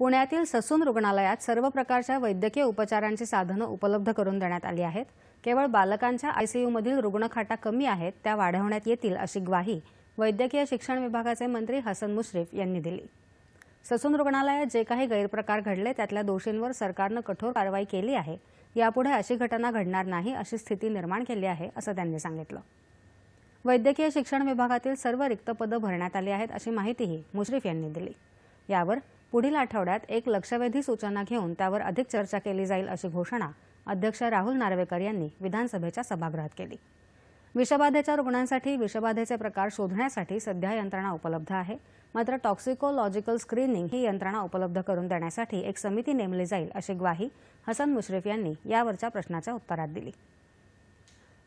पुण्यातील ससून रुग्णालयात सर्व प्रकारच्या वैद्यकीय उपचारांची साधनं उपलब्ध करून देण्यात आली आहेत. केवळ बालकांच्या आयसीयूमधील रुग्णखाटा कमी आहेत त्या वाढवण्यात येतील अशी ग्वाही वैद्यकीय शिक्षण विभागाचे मंत्री हसन मुश्रीफ यांनी दिली. ससून रुग्णालयात जे काही गैरप्रकार घडले त्यातल्या दोषींवर सरकारनं कठोर कारवाई केली आहे. यापुढे अशी घटना घडणार नाही अशी स्थिती निर्माण केली आहे असं त्यांनी सांगितलं. वैद्यकीय शिक्षण विभागातील सर्व रिक्त पदं भरण्यात आली आहेत अशी माहितीही मुश्रीफ यांनी दिली. यावर पुढील आठवड्यात एक लक्षवेधी सूचना घेऊन त्यावर अधिक चर्चा केली जाईल अशी घोषणा अध्यक्ष राहुल नार्वेकर यांनी विधानसभेच्या सभागृहात केली. विषबाधेच्या रुग्णांसाठी विषबाधेचे प्रकार शोधण्यासाठी सध्या यंत्रणा उपलब्ध आहे. मात्र टॉक्सिकोलॉजिकल स्क्रीनिंग ही यंत्रणा उपलब्ध करून देण्यासाठी एक समिती नेमली जाईल अशी ग्वाही हसन मुश्रीफ यांनी यावरच्या प्रश्नाच्या उत्तरात दिली.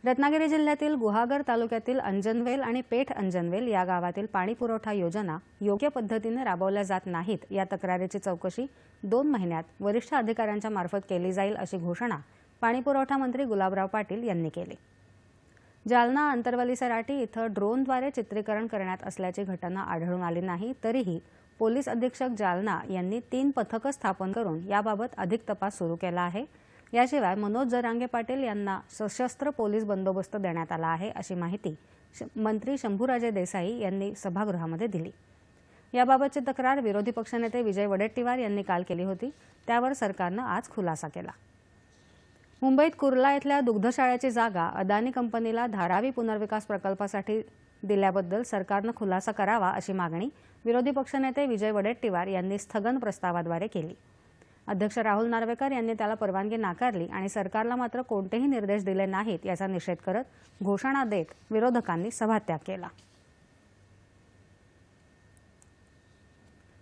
रत्नागिरी जिल्ह्यातील गुहागर तालुक्यातील अंजनवेल आणि पेठ अंजनवेल या गावातील पाणीपुरवठा योजना योग्य पद्धतीने राबवल्या जात नाहीत. या तक्रारीची चौकशी दोन महिन्यात वरिष्ठ अधिकाऱ्यांच्या मार्फत केली जाईल अशी घोषणा पाणीपुरवठा मंत्री गुलाबराव पाटील यांनी केली. जालना अंतरवली सराटी इथं ड्रोनद्वारे चित्रीकरण करण्यात असल्याची घटना आढळून आली नाही तरीही पोलीस अधीक्षक जालना यांनी तीन पथकं स्थापन करून याबाबत अधिक तपास सुरू केला आहे. याशिवाय मनोज जरांगे पाटील यांना सशस्त्र पोलीस बंदोबस्त देण्यात आला आहे अशी माहिती श- मंत्री शंभूराजे देसाई यांनी सभागृहामध्ये दिली. याबाबतची तक्रार विरोधी पक्षनेते विजय वडेट्टीवार यांनी काल केली होती. त्यावर सरकारनं आज खुलासा केला. मुंबईत कुर्ला इथल्या दुग्धशाळेची जागा अदानी कंपनीला धारावी पुनर्विकास प्रकल्पासाठी दिल्याबद्दल सरकारनं खुलासा करावा अशी मागणी विरोधी पक्षनेते विजय वडेट्टीवार यांनी स्थगन प्रस्तावाद्वारे केली. अध्यक्ष राहुल नार्वेकर यांनी त्याला परवानगी नाकारली आणि सरकारला मात्र कोणतेही निर्देश दिले नाहीत याचा निषेध करत घोषणा देत विरोधकांनी सभात्याग केला.